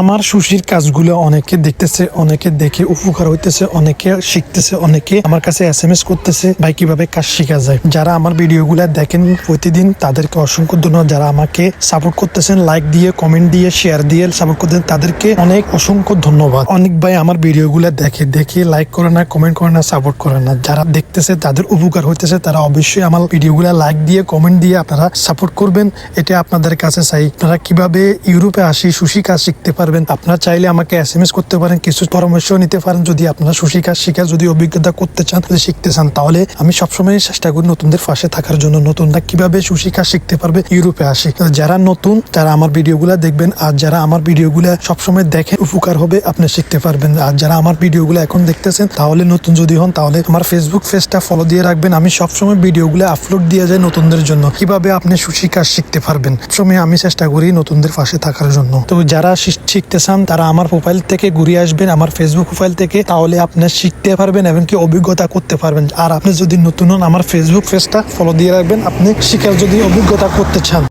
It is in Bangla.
আমার সুশির কাজগুলো অনেকে দেখতেছে, অনেকে দেখে উপকার হইতেছে, অনেকে শিখতেছে, অনেকে আমার কাছে এস এম এস করতেছে, ভাই কীভাবে কাজ শেখা যায়। যারা আমার ভিডিওগুলো দেখেন প্রতিদিন, তাদেরকে অসংখ্য ধন্যবাদ। যারা আমাকে সাপোর্ট করতেছেন লাইক দিয়ে কমেন্ট দিয়ে শেয়ার দিয়ে সাপোর্ট করতেছেন, তাদেরকে অনেক অসংখ্য ধন্যবাদ। অনেক ভাই আমার ভিডিওগুলো দেখে দেখে লাইক করে না কমেন্ট করে না সাপোর্ট করে না। যারা দেখতেছে, তাদের উপকার হইতেছে, তারা অবশ্যই আমার ভিডিওগুলো লাইক দিয়ে কমেন্ট দিয়ে আপনারা সাপোর্ট করবেন। এটা আপনাদের কাছে চাই। আপনারা কীভাবে ইউরোপে আসি সুশি কাজ শিখতে পারবেন। আপনারা চাইলে আমাকে এস এম এস করতে পারেন, কিছু পরামর্শ নিতে পারেন। যদি আপনারা সুশি কাজ শিখা যদি অভিজ্ঞতা করতে চান, যদি শিখতে চান, তাহলে আমি সবসময় চেষ্টা করি নতুনদের পাশে থাকার জন্য। নতুনরা কীভাবে সুশি কাজ শিখতে পারবে ইউরোপে আসি। যারা নতুন, তারা আমার ভিডিওগুলো দেখবেন। আর যারা আমার ভিডিওগুলো সবসময় দেখেন উপকার হবে, আপনি শিখতে পারবেন। আর যারা আমার ভিডিওগুলো এখন দেখতেছেন, তাহলে নতুন যদি হন, তাহলে আমার ফেসবুক পেজটা ফলো দিয়ে রাখবেন। আমি সবসময় ভিডিওগুলো আপলোড দিয়ে যাই নতুনদের জন্য। কীভাবে আপনি সুশি কাজ শিখতে পারবেন? সময় আমি চেষ্টা করি নতুনদের পাশে থাকার জন্য। তো যারা শিখতে চান তারা আমার প্রোফাইল থেকে ঘুরিয়ে আসবেন, আমার ফেসবুক প্রোফাইল থেকে, তাহলে আপনার শিখতে পারবেন এবং কি অভিজ্ঞতা করতে পারবেন। আর আপনি যদি নতুন হন, আমার ফেসবুক পেজটা ফলো দিয়ে রাখবেন। আপনি শিখার যদি অভিজ্ঞতা করতে চান।